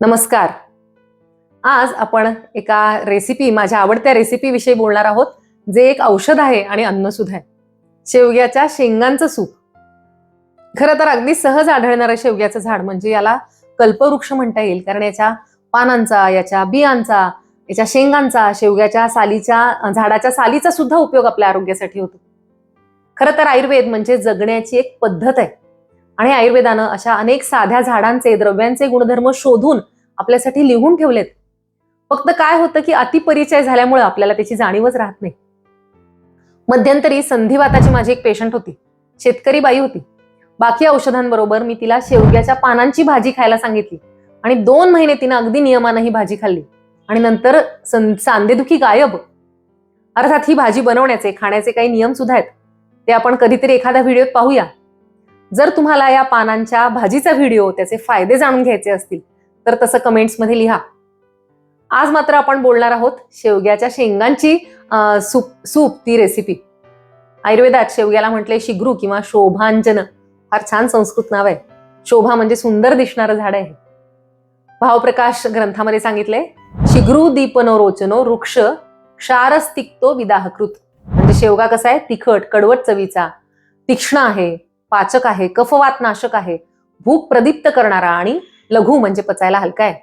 नमस्कार. आज आपण एका रेसिपी माझ्या आवडत्या रेसिपीविषयी बोलणार आहोत जे एक औषध आहे आणि अन्नसुद्धा आहे. शेवग्याच्या शेंगांचं सूप. खरं तर अगदी सहज आढळणारं शेवग्याचं झाड म्हणजे याला कल्पवृक्ष म्हणता येईल. कारण याच्या पानांचा याच्या बियांचा याच्या शेंगांचा शेवग्याच्या सालीच्या झाडाच्या सालीचा सुद्धा उपयोग आपल्या आरोग्यासाठी होतो. खरं तर आयुर्वेद म्हणजे जगण्याची एक पद्धत आहे. आणि आयुर्वेदानं अशा अनेक साध्या झाडांचे द्रव्यांचे गुणधर्म शोधून आपल्यासाठी लिहून ठेवलेत. फक्त काय होतं की अतिपरिचय झाल्यामुळे आपल्याला त्याची जाणीवच राहत नाही. मध्यंतरी संधिवाताची माझी एक पेशंट होती. शेतकरी बाई होती. बाकी औषधांबरोबर मी तिला शेवग्याच्या पानांची भाजी खायला सांगितली आणि दोन महिने तिनं अगदी नियमानं ही भाजी खाल्ली आणि नंतर सं- सांधेदुखी गायब. अर्थात ही भाजी बनवण्याचे खाण्याचे काही नियम सुद्धा आहेत. ते आपण कधीतरी एखाद्या व्हिडिओत पाहूया. जर तुम्हाला या पानांच्या भाजीचा व्हिडिओ त्याचे फायदे जाणून घ्यायचे असतील तर तसं कमेंट्समध्ये लिहा. आज मात्र आपण बोलणार आहोत शेवग्याच्या शेंगांची सूप सूप ती रेसिपी आयुर्वेदात शेवग्याला म्हटले शिग्रू किंवा शोभांजन. फार छान संस्कृत नाव आहे. शोभा म्हणजे सुंदर दिसणारं झाड आहे. भावप्रकाश ग्रंथामध्ये सांगितलंय शिग्रू दीपनो रोचनो वृक्ष क्षारस्तिक्तो विदाहकृत. म्हणजे शेवगा कसा आहे? तिखट कडवट चवीचा. तीक्ष्ण आहे. पाचक आहे कफवात नाशक आहे भूक प्रदीप्त करणारा आणि लघु म्हणजे पचायला हलका आहे.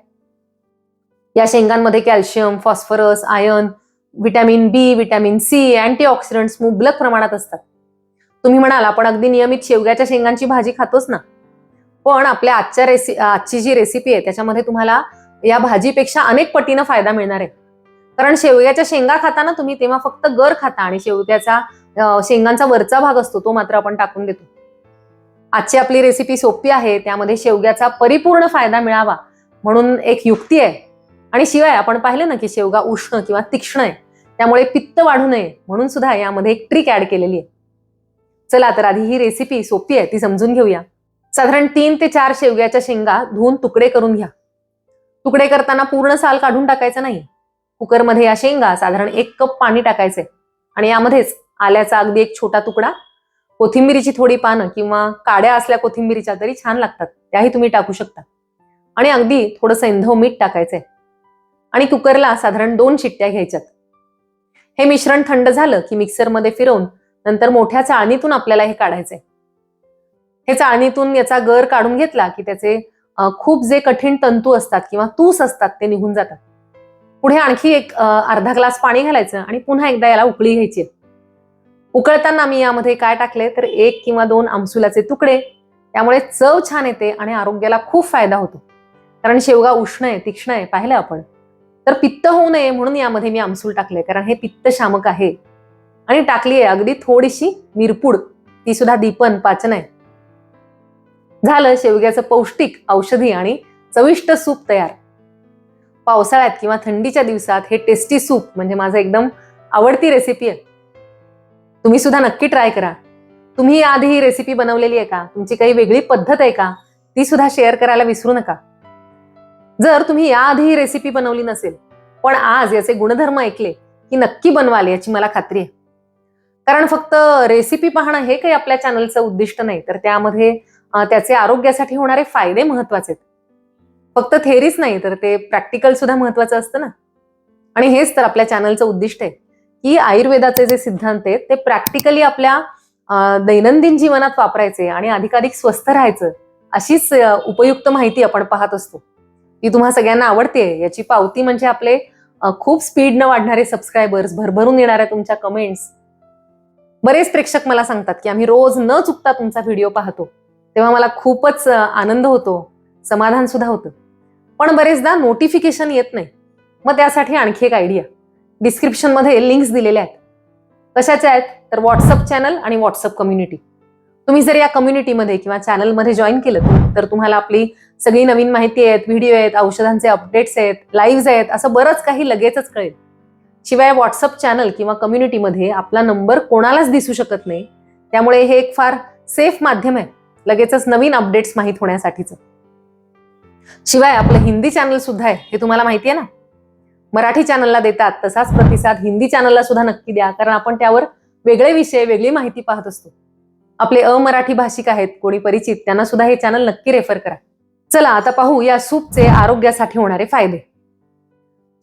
या शेंगांमध्ये calcium phosphorus iron vitamin B vitamin C antioxidants मुबलक प्रमाणात असतात. तुम्ही म्हणाल आपण अगदी नियमित शेवग्याच्या शेंगांची भाजी खातोच ना. पण आपल्या आजच्या रेसि आजची जी रेसिपी आहे त्याच्यामध्ये तुम्हाला या भाजीपेक्षा अनेक पटीनं फायदा मिळणार आहे. कारण शेवग्याच्या शेंगा खाताना तुम्ही तेव्हा फक्त गर खाता आणि शेवग्याचा शेंगांचा वरचा भाग असतो तो मात्र आपण टाकून देतो. आजची आपली रेसिपी सोपी आहे त्यामध्ये शेवग्याचा परिपूर्ण फायदा मिळावा म्हणून एक युक्ती आहे. आणि शिवाय आपण पाहिलं ना की शेवगा उष्ण किंवा तीक्ष्ण आहे त्यामुळे पित्त वाढू नये म्हणून सुद्धा यामध्ये एक ट्रिक ऍड केलेली आहे. चला तर आधी ही रेसिपी सोपी आहे ती समजून घेऊया. साधारण तीन ते चार शेवग्याच्या शेंगा धुवून तुकडे करून घ्या. तुकडे करताना पूर्ण साल काढून टाकायचं नाही. कुकरमध्ये या शेंगा साधारण एक कप पाणी टाकायचंय. आणि यामध्येच आल्याचा अगदी एक छोटा तुकडा कोथिंबिरीची थोडी पानं किंवा काड्या असल्या कोथिंबिरीच्या तरी छान लागतात. त्याही तुम्ही टाकू शकता. आणि अगदी थोडं इंधव मीठ टाकायचंय. आणि कुकरला साधारण दोन शिट्ट्या घ्यायच्यात. हे मिश्रण थंड झालं की मिक्सरमध्ये फिरवून नंतर मोठ्या चाळणीतून आपल्याला हे काढायचंय. हे चाळणीतून याचा गर काढून घेतला की त्याचे खूप जे कठीण तंतू असतात किंवा तूस असतात ते निघून जातात. पुढे आणखी एक अर्धा ग्लास पाणी घालायचं आणि पुन्हा एकदा याला उकळी घ्यायची. उकळताना मी यामध्ये काय टाकले तर एक किंवा दोन आमसुलाचे तुकडे. त्यामुळे चव छान येते आणि आरोग्याला खूप फायदा होतो. कारण शेवगा उष्ण आहे तीक्ष्ण आहे पाहिलं आपण. तर पित्त होऊ नये म्हणून यामध्ये मी आमसूल टाकले. कारण हे पित्त शामक आहे. आणि टाकली आहे अगदी थोडीशी मिरपूड. ती सुद्धा दीपन पाचन आहे. झालं शेवग्याचं पौष्टिक औषधी आणि चविष्ट सूप तयार. पावसाळ्यात किंवा थंडीच्या दिवसात हे टेस्टी सूप म्हणजे माझं एकदम आवडती रेसिपी आहे. तुम्ही सुद्धा नक्की ट्राय करा. तुम्ही आधी ही रेसिपी बनवलेली आहे का? तुमची काही वेगळी पद्धत आहे का? ती सुद्धा शेअर करायला विसरू नका. जर तुम्ही याआधी ही रेसिपी बनवली नसेल पण आज याचे गुणधर्म ऐकले की नक्की बनवाल याची मला खात्री आहे. कारण फक्त रेसिपी पाहणं हे काही आपल्या चॅनलचं उद्दिष्ट नाही तर त्यामध्ये त्याचे आरोग्यासाठी होणारे फायदे महत्त्वाचे आहेत. फक्त थेरीच नाही तर ते प्रॅक्टिकल सुद्धा महत्वाचं असतं ना. आणि हेच तर आपल्या चॅनलचं उद्दिष्ट आहे. की आयुर्वेदाचे जे सिद्धांत आहेत ते प्रॅक्टिकली आपल्या दैनंदिन जीवनात वापरायचे आणि अधिकाधिक स्वस्थ राहायचं अशीच उपयुक्त माहिती आपण पाहत असतो. ती तुम्हा सगळ्यांना आवडते याची पावती म्हणजे आपले खूप स्पीडनं वाढणारे सबस्क्रायबर्स भरभरून येणाऱ्या तुमच्या कमेंट्स बरेच प्रेक्षक मला सांगतात की आम्ही रोज न चुकता तुमचा व्हिडिओ पाहतो. तेव्हा मला खूपच आनंद होतो समाधान सुद्धा होतं. पण बरेचदा नोटिफिकेशन येत नाही. मग त्यासाठी आणखी एक आयडिया डिस्क्रिप्शनमध्ये लिंक्स दिलेल्या आहेत. कशाच्या आहेत? तर व्हॉट्सअप चॅनल आणि व्हॉट्सअप कम्युनिटी तुम्ही जर या कम्युनिटीमध्ये किंवा चॅनलमध्ये जॉईन केलं तर तुम्हाला आपली सगळी नवीन माहिती आहेत व्हिडिओ आहेत औषधांचे अपडेट्स आहेत लाईव्ह आहेत असं बरंच काही लगेचच कळेल. शिवाय व्हॉट्सअप चॅनल किंवा कम्युनिटीमध्ये आपला नंबर कोणालाच दिसू शकत नाही. त्यामुळे हे एक फार सेफ माध्यम आहे. लगेचच नवीन अपडेट्स माहीत होण्यासाठीचं. शिवाय आपलं हिंदी चॅनल सुद्धा आहे. हे तुम्हाला माहिती आहे ना? मराठी चॅनलला देतात तसाच प्रतिसाद हिंदी चॅनलला सुद्धा नक्की द्या कारण आपण त्यावर वेगळे विषय वेगळी माहिती पाहत असतो. आपले अमराठी भाषिक आहेत कोणी परिचित त्यांना सुद्धा हे चॅनल नक्की रेफर करा. चला आता पाहू या सूपचे आरोग्यासाठी होणारे फायदे.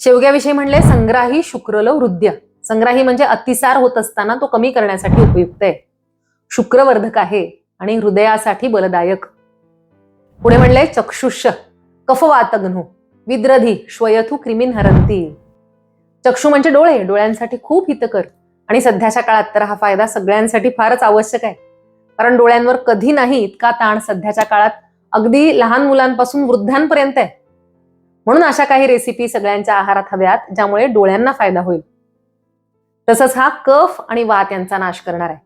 शेवग्याविषयी म्हणले संग्राही शुक्रल हृदय संग्राही म्हणजे अतिसार होत असताना तो कमी करण्यासाठी उपयुक्त आहे. शुक्रवर्धक आहे आणि हृदयासाठी बलदायक. पुढे म्हणले चक्षुष कफवातग्नो विद्रधी श्वयथू क्रिमीन हरंती. चक्षु म्हणजे डोळे डोळ्यांसाठी खूप हितकर. आणि सध्याच्या काळात तर हा फायदा सगळ्यांसाठी फारच आवश्यक आहे. कारण डोळ्यांवर कधी नाही इतका ताण सध्याच्या काळात अगदी लहान मुलांपासून वृद्धांपर्यंत आहे. म्हणून अशा काही रेसिपी सगळ्यांच्या आहारात हव्यात ज्यामुळे डोळ्यांना फायदा होईल. तसंच हा कफ आणि वात यांचा नाश करणार आहे.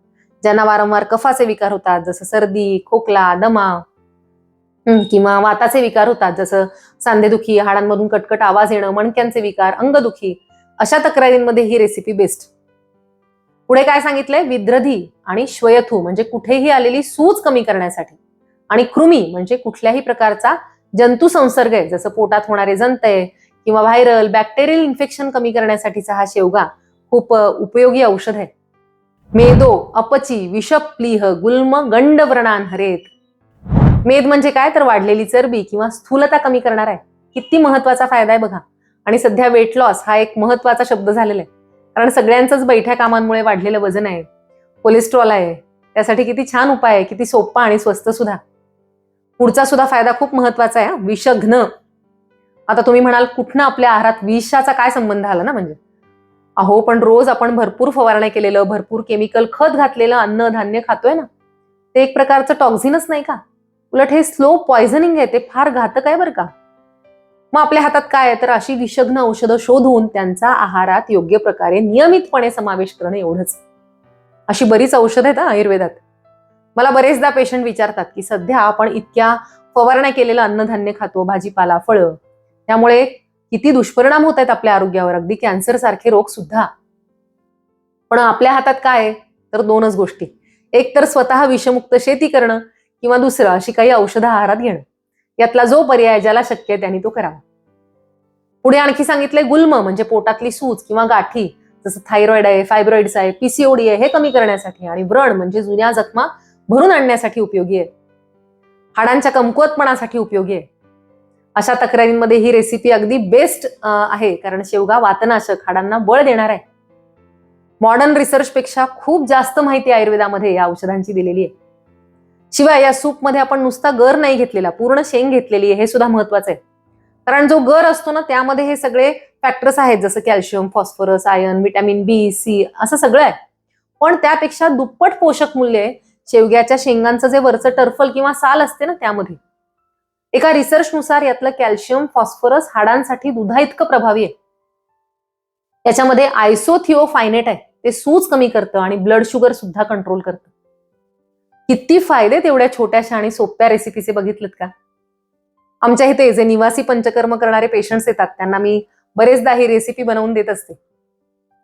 ज्यांना वारंवार कफाचे विकार होतात जसं सर्दी खोकला दमा किंवा वाताचे विकार होतात जसं सांधेदुखी हाडांमधून कटकट आवाज येणं मणक्यांचे विकार अंगदुखी अशा तक्रारींमध्ये ही रेसिपी बेस्ट पुढे काय सांगितलंय? विद्रधी आणि श्वयथू म्हणजे कुठेही आलेली सूज कमी करण्यासाठी. आणि कृमी म्हणजे कुठल्याही प्रकारचा जंतू संसर्ग आहे जसं पोटात होणारे जंतय किंवा व्हायरल बॅक्टेरियल इन्फेक्शन कमी करण्यासाठीचा हा शेवगा खूप उपयोगी औषध आहे. मेदो अपची विषप्लीह गुल्म गंड व्रणान हरेत मेद म्हणजे काय? तर वाढलेली चरबी किंवा स्थूलता कमी करणार आहे. किती महत्त्वाचा फायदा आहे बघा. आणि सध्या वेट लॉस हा एक महत्त्वाचा शब्द झालेला आहे. कारण सगळ्यांचंच बैठ्या कामांमुळे वाढलेलं वजन आहे. कोलेस्ट्रॉल आहे. त्यासाठी किती छान उपाय आहे. किती सोपा आणि स्वस्त सुद्धा. पुढचा सुद्धा फायदा खूप महत्त्वाचा आहे विषघ्न. आता तुम्ही म्हणाल कुठनं आपल्या आहारात विषाचा काय संबंध आला ना म्हणजे? अहो पण रोज आपण भरपूर फवारण्या केलेलं भरपूर केमिकल खत घातलेलं अन्न धान्य खातोय ना. ते एक प्रकारचं टॉक्झिनच नाही का? उलट हे स्लो पॉयझनिंग आहे ते फार घातक आहे बरं का. मग आपल्या हातात काय आहे? तर अशी विषग्न औषधं शोधून त्यांचा आहारात योग्य प्रकारे नियमितपणे समावेश करणं एवढंच. अशी बरीच औषधं आहेत आयुर्वेदात. मला बरेचदा पेशंट विचारतात की सध्या आपण इतक्या फवारण्या केलेलं अन्नधान्य खातो भाजीपाला फळं. त्यामुळे किती दुष्परिणाम होत आहेत आपल्या आरोग्यावर? अगदी कॅन्सर सारखे रोग सुद्धा. पण आपल्या हातात काय तर दोनच गोष्टी. एक तर स्वतः विषमुक्त शेती करणं. किंवा दुसरं अशी काही औषधं आहारात घेणं. यातला जो पर्याय ज्याला शक्य आहे त्यांनी तो करावा. पुढे आणखी सांगितलंय गुल्म म्हणजे पोटातली सूज किंवा गाठी जसं थायरॉइड आहे फायब्रॉइड्स आहे पीसीओडी आहे हे कमी करण्यासाठी आणि व्रण म्हणजे जुन्या जखमा भरून आणण्यासाठी उपयोगी आहे. हाडांच्या कमकुवतपणासाठी उपयोगी आहे. अशा तक्रारींमध्ये ही रेसिपी अगदी बेस्ट आहे कारण शेवगा वातनाशक हाडांना बळ देणार आहे. मॉडर्न रिसर्च पेक्षा खूप जास्त माहिती आयुर्वेदामध्ये या औषधांची दिलेली आहे. शिवाय या सूपमध्ये आपण नुसता गर नाही घेतलेला पूर्ण शेंग घेतलेली आहे हे सुद्धा महत्वाचं आहे. कारण जो गर असतो ना त्यामध्ये हे सगळे फॅक्टर्स आहेत जसं calcium phosphorus iron vitamin B C असं सगळं आहे. पण त्यापेक्षा दुप्पट पोषक मूल्य शेवग्याच्या शेंगांचं जे वरचं टर्फल किंवा साल असते ना त्यामध्ये. एका रिसर्चनुसार यातलं कॅल्शियम फॉस्फरस हाडांसाठी दुधा इतकं प्रभावी आहे. याच्यामध्ये आयसोथिओफायनेट आहे ते सूज कमी करतं आणि ब्लड शुगर सुद्धा कंट्रोल करतं. किती फायदे तेवढ्या छोट्याशा आणि सोप्या रेसिपीचे बघितलेत का? आमच्या इथे जे निवासी पंचकर्म करणारे पेशंट्स येतात त्यांना मी बरेचदा ही रेसिपी बनवून देत असते.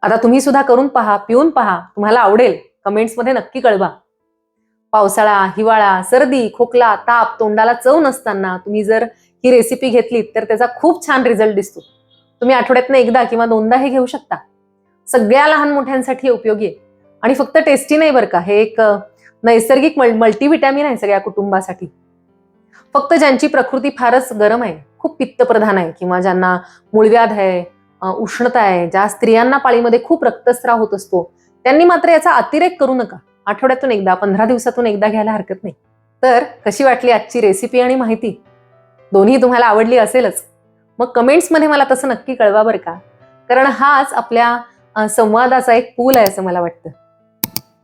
आता तुम्ही सुद्धा करून पहा पिऊन पहा. तुम्हाला आवडेल. कमेंट्समध्ये नक्की कळवा. पावसाळा हिवाळा सर्दी खोकला ताप तोंडाला चव नसताना तुम्ही जर ही रेसिपी घेतलीत तर त्याचा खूप छान रिझल्ट दिसतो. तुम्ही आठवड्यातनं एकदा किंवा दोनदा हे घेऊ शकता. सगळ्या लहान मोठ्यांसाठी उपयोगी आहे. आणि फक्त टेस्टी नाही बरं का? हे एक नैसर्गिक मल मल्टीव्हिटॅमिन आहे सगळ्या कुटुंबासाठी. फक्त ज्यांची प्रकृती फारच गरम आहे खूप पित्तप्रधान आहे किंवा ज्यांना मूळव्याध आहे उष्णता आहे ज्या स्त्रियांना पाळीमध्ये खूप रक्तस्राव होत असतो त्यांनी मात्र याचा अतिरेक करू नका. आठवड्यातून एकदा पंधरा दिवसातून एकदा घ्यायला हरकत नाही. तर कशी वाटली आजची रेसिपी आणि माहिती? दोन्ही तुम्हाला आवडली असेलच. मग कमेंट्समध्ये मला तसं नक्की कळवा बरं का? कारण हाच आपल्या संवादाचा एक पूल आहे असं मला वाटतं.